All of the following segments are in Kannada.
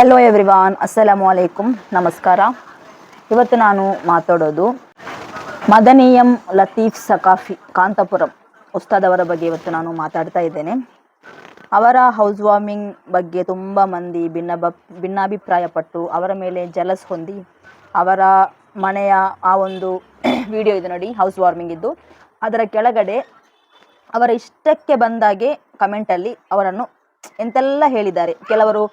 ಹಲೋ ಎವ್ರಿವಾನ್ ಅಸ್ಸಲಾಮು ಅಲೈಕುಂ ನಮಸ್ಕಾರ ಇವತ್ತು ನಾನು ಮಾತಾಡೋದು ಮದನಿಯಂ ಲತೀಫ್ ಸಕಾಫಿ ಕಾಂತಪುರಂ. ಉಸ್ತಾದ್ ಅವರ ಬಗ್ಗೆ ಇವತ್ತು ನಾನು ಮಾತಾಡ್ತಾ ಇದ್ದೇನೆ. ಅವರ ಹೌಸ್ ವಾರ್ಮಿಂಗ್ ಬಗ್ಗೆ ತುಂಬ ಮಂದಿ ಭಿನ್ನ ಭಿನ್ನಾಭಿಪ್ರಾಯಪಟ್ಟು ಅವರ ಮೇಲೆ ಜಲಸ್ ಹೊಂದಿ ಅವರ ಮನೆಯ ಆ ಒಂದು ವಿಡಿಯೋ ಇದೆ ನೋಡಿ ಹೌಸ್ ವಾರ್ಮಿಂಗ್ ಇದ್ದು, ಅದರ ಕೆಳಗಡೆ ಅವರ ಇಷ್ಟಕ್ಕೆ ಬಂದಾಗೆ ಕಮೆಂಟಲ್ಲಿ ಅವರನ್ನು ಎಂತೆಲ್ಲ ಹೇಳಿದ್ದಾರೆ. ಕೆಲವರು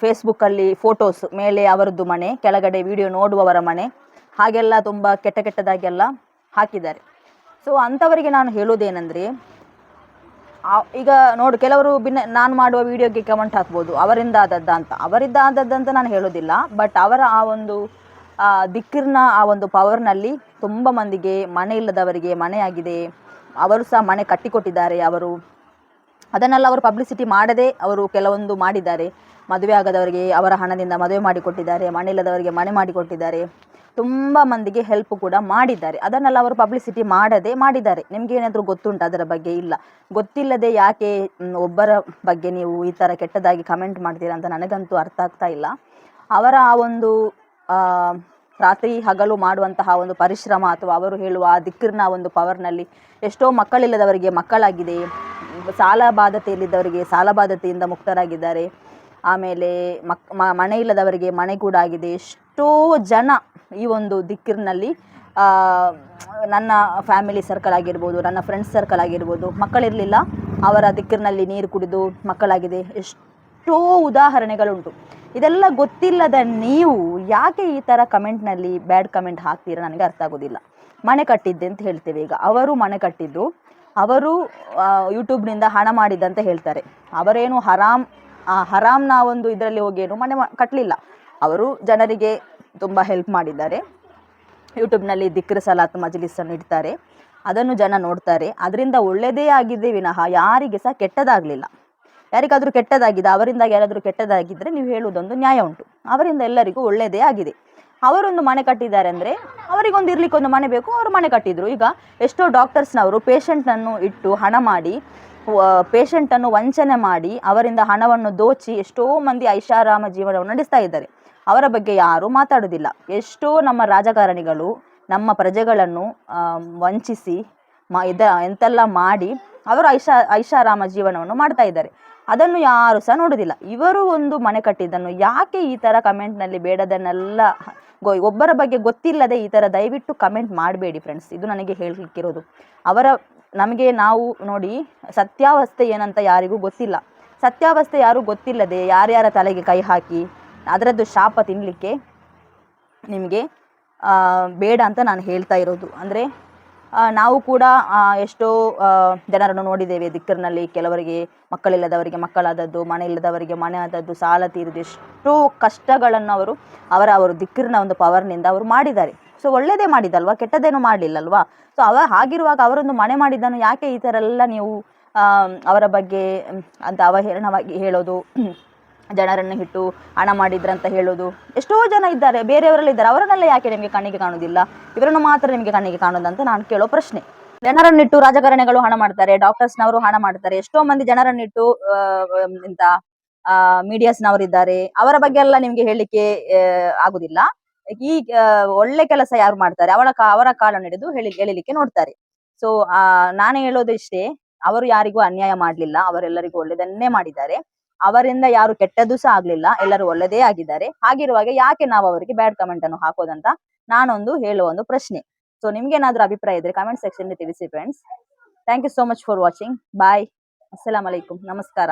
ಫೇಸ್ಬುಕ್ಕಲ್ಲಿ ಫೋಟೋಸ್ ಮೇಲೆ ಅವರದ್ದು ಮನೆ, ಕೆಳಗಡೆ ವಿಡಿಯೋ ನೋಡುವವರ ಮನೆ, ಹಾಗೆಲ್ಲ ತುಂಬ ಕೆಟ್ಟ ಕೆಟ್ಟದಾಗೆಲ್ಲ ಹಾಕಿದ್ದಾರೆ. ಸೊ ಅಂಥವರಿಗೆ ನಾನು ಹೇಳೋದೇನೆಂದರೆ ಈಗ ನೋಡು, ಕೆಲವರು ಭಿನ್ನ ನಾನು ಮಾಡುವ ವಿಡಿಯೋಗೆ ಕಮೆಂಟ್ ಹಾಕ್ಬೋದು, ಅವರಿಂದ ಆದದ್ದ ಅಂತ. ಅವರಿಂದ ಆದದ್ದಂತ ನಾನು ಹೇಳೋದಿಲ್ಲ ಬಟ್ ಅವರ ಆ ಒಂದು ದಿಕ್ಕಿರ್ನ, ಆ ಒಂದು ಪವರ್ನಲ್ಲಿ ತುಂಬ ಮಂದಿಗೆ, ಮನೆ ಇಲ್ಲದವರಿಗೆ ಮನೆಯಾಗಿದೆ ಅವರು ಸಹ ಮನೆ ಕಟ್ಟಿಕೊಟ್ಟಿದ್ದಾರೆ, ಅವರು ಅದನ್ನೆಲ್ಲ ಅವರು ಪಬ್ಲಿಸಿಟಿ ಮಾಡದೆ ಅವರು ಕೆಲವೊಂದು ಮಾಡಿದ್ದಾರೆ. ಮದುವೆ ಆಗದವರಿಗೆ ಅವರ ಹಣದಿಂದ ಮದುವೆ ಮಾಡಿಕೊಟ್ಟಿದ್ದಾರೆ ಮನೆ ಇಲ್ಲದವರಿಗೆ ಮನೆ ಮಾಡಿಕೊಟ್ಟಿದ್ದಾರೆ. ತುಂಬ ಮಂದಿಗೆ ಹೆಲ್ಪ್ ಕೂಡ ಮಾಡಿದ್ದಾರೆ. ಅದನ್ನೆಲ್ಲ ಅವರು ಪಬ್ಲಿಸಿಟಿ ಮಾಡದೆ ಮಾಡಿದ್ದಾರೆ. ನಿಮಗೆ ಏನಾದರೂ ಗೊತ್ತುಂಟು ಅದರ ಬಗ್ಗೆ? ಇಲ್ಲ. ಗೊತ್ತಿಲ್ಲದೆ ಯಾಕೆ ಒಬ್ಬರ ಬಗ್ಗೆ ನೀವು ಈ ಥರ ಕೆಟ್ಟದಾಗಿ ಕಮೆಂಟ್ ಮಾಡ್ತೀರಾ ಅಂತ ನನಗಂತೂ ಅರ್ಥ ಆಗ್ತಾ ಇಲ್ಲ. ಅವರ ಆ ಒಂದು ರಾತ್ರಿ ಹಗಲು ಮಾಡುವಂತಹ ಒಂದು ಪರಿಶ್ರಮ ಅಥವಾ ಅವರು ಹೇಳುವ ಆ ದಿಕ್ಕಿರ್ನ ಒಂದು ಪವರ್ನಲ್ಲಿ ಎಷ್ಟೋ ಮಕ್ಕಳಿಲ್ಲದವರಿಗೆ ಮಕ್ಕಳಾಗಿದೆ. ಸಾಲ ಬಾಧತೆಯಲ್ಲಿದ್ದವರಿಗೆ ಸಾಲ ಬಾಧತೆಯಿಂದ ಮುಕ್ತರಾಗಿದ್ದಾರೆ. ಆಮೇಲೆ ಮಕ್ ಮನೆ ಇಲ್ಲದವರಿಗೆ ಮನೆ ಕೂಡ ಆಗಿದೆ. ಎಷ್ಟೋ ಜನ ಈ ಒಂದು ದಿಕ್ಕಿನಲ್ಲಿ ನನ್ನ ಫ್ಯಾಮಿಲಿ ಸರ್ಕಲ್ ಆಗಿರ್ಬೋದು, ನನ್ನ ಫ್ರೆಂಡ್ಸ್ ಸರ್ಕಲ್ ಆಗಿರ್ಬೋದು, ಮಕ್ಕಳಿರಲಿಲ್ಲ. ಅವರ ದಿಕ್ಕಿನಲ್ಲಿ ನೀರು ಕುಡಿದು ಮಕ್ಕಳಾಗಿದೆ. ಎಷ್ಟೋ ಉದಾಹರಣೆಗಳುಂಟು. ಇದೆಲ್ಲ ಗೊತ್ತಿಲ್ಲದ ನೀವು ಯಾಕೆ ಈ ಥರ ಕಮೆಂಟ್ನಲ್ಲಿ ಬ್ಯಾಡ್ ಕಮೆಂಟ್ ಹಾಕ್ತೀರಾ? ನನಗೆ ಅರ್ಥ ಆಗೋದಿಲ್ಲ. ಮನೆ ಕಟ್ಟಿದ್ದೆ ಅಂತ ಹೇಳ್ತೇವೆ. ಈಗ ಅವರು ಮನೆ ಕಟ್ಟಿದ್ದು ಅವರು ಯೂಟ್ಯೂಬ್ನಿಂದ ಹಣ ಮಾಡಿದ್ದಂತ ಹೇಳ್ತಾರೆ. ಅವರೇನು ಹರಾಮ್ ಹರಾಮ್ನ ಒಂದು ಇದರಲ್ಲಿ ಹೋಗಿ ಏನು ಮನೆ ಕಟ್ಟಲಿಲ್ಲ ಅವರು ಜನರಿಗೆ ತುಂಬ ಹೆಲ್ಪ್ ಮಾಡಿದ್ದಾರೆ. ಯೂಟ್ಯೂಬ್ನಲ್ಲಿ ದಿಕ್ರ ಸಲಾತ್ ಮಜಲಿಸನ್ನು ಇಡ್ತಾರೆ. ಅದನ್ನು ಜನ ನೋಡ್ತಾರೆ. ಅದರಿಂದ ಒಳ್ಳೆಯದೇ ಆಗಿದೆ ವಿನಃ ಯಾರಿಗೆ ಸಹ ಕೆಟ್ಟದಾಗಲಿಲ್ಲ. ಯಾರಿಗಾದರೂ ಕೆಟ್ಟದಾಗಿದೆ, ಅವರಿಂದ ಯಾರಾದರೂ ಕೆಟ್ಟದಾಗಿದ್ದರೆ ನೀವು ಹೇಳುವುದೊಂದು ನ್ಯಾಯ ಉಂಟು. ಅವರಿಂದ ಎಲ್ಲರಿಗೂ ಒಳ್ಳೆಯದೇ ಆಗಿದೆ. ಅವರೊಂದು ಮನೆ ಕಟ್ಟಿದ್ದಾರೆ ಅಂದರೆ ಅವರಿಗೊಂದು ಇರ್ಲಿಕ್ಕೆ ಒಂದು ಮನೆ ಬೇಕು, ಅವರು ಮನೆ ಕಟ್ಟಿದ್ರು. ಈಗ ಎಷ್ಟೋ ಡಾಕ್ಟರ್ಸ್ನವರು ಪೇಷಂಟನ್ನು ಇಟ್ಟು ಹಣ ಮಾಡಿ ಪೇಷಂಟನ್ನು ವಂಚನೆ ಮಾಡಿ, ಅವರಿಂದ ಹಣವನ್ನು ದೋಚಿ ಎಷ್ಟೋ ಮಂದಿ ಐಷಾರಾಮ ಜೀವನವನ್ನು ನಡೆಸ್ತಾ ಇದ್ದಾರೆ. ಅವರ ಬಗ್ಗೆ ಯಾರೂ ಮಾತಾಡೋದಿಲ್ಲ. ಎಷ್ಟೋ ನಮ್ಮ ರಾಜಕಾರಣಿಗಳು ನಮ್ಮ ಪ್ರಜೆಗಳನ್ನು ವಂಚಿಸಿ, ಮ, ಇದ, ಎಂತೆಲ್ಲ ಮಾಡಿ, ಅವರು ಐಷಾ, ಐಷಾರಾಮ ಜೀವನವನ್ನು ಮಾಡ್ತಾ ಇದ್ದಾರೆ. ಅದನ್ನು ಯಾರು ಸಹ ನೋಡೋದಿಲ್ಲ. ಇವರು ಒಂದು ಮನೆ ಕಟ್ಟಿದ್ದನ್ನು ಯಾಕೆ ಈ ಥರ ಕಮೆಂಟ್ನಲ್ಲಿ ಬೇಡದನ್ನೆಲ್ಲ ಗೊ, ಒಬ್ಬರ ಬಗ್ಗೆ ಗೊತ್ತಿಲ್ಲದೆ ಈ ಥರ ದಯವಿಟ್ಟು ಕಮೆಂಟ್ ಮಾಡಬೇಡಿ ಫ್ರೆಂಡ್ಸ್ ಇದು ನನಗೆ ಹೇಳಲಿಕ್ಕಿರೋದು. ಅವರ, ನಮಗೆ ನಾವು ನೋಡಿ, ಸತ್ಯಾವಸ್ಥೆ ಏನಂತ ಯಾರಿಗೂ ಗೊತ್ತಿಲ್ಲ. ಸತ್ಯಾವಸ್ಥೆ ಯಾರೂ ಗೊತ್ತಿಲ್ಲದೆ ಯಾರ್ಯಾರ ತಲೆಗೆ ಕೈ ಹಾಕಿ ಅದರದ್ದು ಶಾಪ ತಿನ್ನಲಿಕ್ಕೆ ನಿಮಗೆ ಬೇಡ ಅಂತ ನಾನು ಹೇಳ್ತಾ ಇರೋದು. ಅಂದರೆ ನಾವು ಕೂಡ ಎಷ್ಟೋ ಜನರನ್ನು ನೋಡಿದ್ದೇವೆ. ದಿಕ್ಕರಿನಲ್ಲಿ ಕೆಲವರಿಗೆ ಮಕ್ಕಳಿಲ್ಲದವರಿಗೆ, ಮಕ್ಕಳಾದದ್ದು ಮನೆ ಇಲ್ಲದವರಿಗೆ ಮನೆ ಆದದ್ದು, ಸಾಲ ತೀರಿದ್ದು ಎಷ್ಟೋ ಕಷ್ಟಗಳನ್ನು ಅವರು, ಅವರ, ಅವರು ದಿಕ್ಕರ್ನ ಒಂದು ಪವರ್ನಿಂದ ಅವರು ಮಾಡಿದ್ದಾರೆ. ಸೊ ಒಳ್ಳೆಯದೇ ಮಾಡಿದಲ್ವಾ ಕೆಟ್ಟದೇನು ಮಾಡಲಿಲ್ಲಲ್ವಾ? ಸೊ ಅವ ಹಾಗಿರುವಾಗ ಅವರೊಂದು ಮನೆ ಮಾಡಿದ್ದನ್ನು ಯಾಕೆ ಈ ಥರ ಎಲ್ಲ ನೀವು ಅವರ ಬಗ್ಗೆ, ಅಂತ ಅವಹೇಳನವಾಗಿ ಹೇಳೋದು ಜನರನ್ನು ಇಟ್ಟು ಹಣ ಮಾಡಿದ್ರಂತ ಹೇಳೋದು. ಎಷ್ಟೋ ಜನ ಇದ್ದಾರೆ ಬೇರೆಯವರೆಲ್ಲ ಇದ್ದಾರೆ ಅವರನ್ನೆಲ್ಲ ಯಾಕೆ ನಿಮಗೆ ಕಣ್ಣಿಗೆ ಕಾಣೋದಿಲ್ಲ ಇವರನ್ನು ಮಾತ್ರ ನಿಮಗೆ ಕಣ್ಣಿಗೆ ಕಾಣೋದಂತ ನಾನು ಕೇಳೋ ಪ್ರಶ್ನೆ. ಜನರನ್ನಿಟ್ಟು ರಾಜಕಾರಣಿಗಳು ಹಣ ಮಾಡ್ತಾರೆ ಡಾಕ್ಟರ್ಸ್ನವರು ಹಣ ಮಾಡ್ತಾರೆ. ಎಷ್ಟೋ ಮಂದಿ ಜನರನ್ನಿಟ್ಟು ಇಂತ ಮೀಡಿಯಾಸ್ನವರಿದ್ದಾರೆ. ಅವರ ಬಗ್ಗೆ ಎಲ್ಲ ನಿಮ್ಗೆ ಹೇಳಲಿಕ್ಕೆ ಆ, ಆಗುದಿಲ್ಲ. ಈ ಒಳ್ಳೆ ಕೆಲಸ ಯಾರು ಮಾಡ್ತಾರೆ? ಅವರ ಅವರ ಕಾಲನ್ನು ಹಿಡಿದು ಹೇಳಿ ಎಳಿಲಿಕ್ಕೆ ನೋಡ್ತಾರೆ. ಸೊ ನಾನು ಹೇಳೋದು ಇಷ್ಟೇ. ಅವರು ಯಾರಿಗೂ ಅನ್ಯಾಯ ಮಾಡಲಿಲ್ಲ. ಅವರೆಲ್ಲರಿಗೂ ಒಳ್ಳೆದನ್ನೇ ಮಾಡಿದ್ದಾರೆ. ಅವರಿಂದ ಯಾರು ಕೆಟ್ಟದ್ದು ಸಹ ಆಗ್ಲಿಲ್ಲ. ಎಲ್ಲರೂ ಒಳ್ಳೆದೇ ಆಗಿದ್ದಾರೆ. ಹಾಗಿರುವಾಗ ಯಾಕೆ ನಾವು ಅವರಿಗೆ ಬ್ಯಾಡ್ ಕಮೆಂಟ್ ಅನ್ನು ಹಾಕೋದಂತ ನಾನೊಂದು ಹೇಳುವ ಒಂದು ಪ್ರಶ್ನೆ. ಸೊ ನಿಮ್ಗೆ ಏನಾದ್ರೂ ಅಭಿಪ್ರಾಯ ಇದ್ರೆ ಕಮೆಂಟ್ ಸೆಕ್ಷನ್ ತಿಳಿಸಿ friends thank you so much for watching bye ಅಲೈಕುಂ ನಮಸ್ಕಾರ.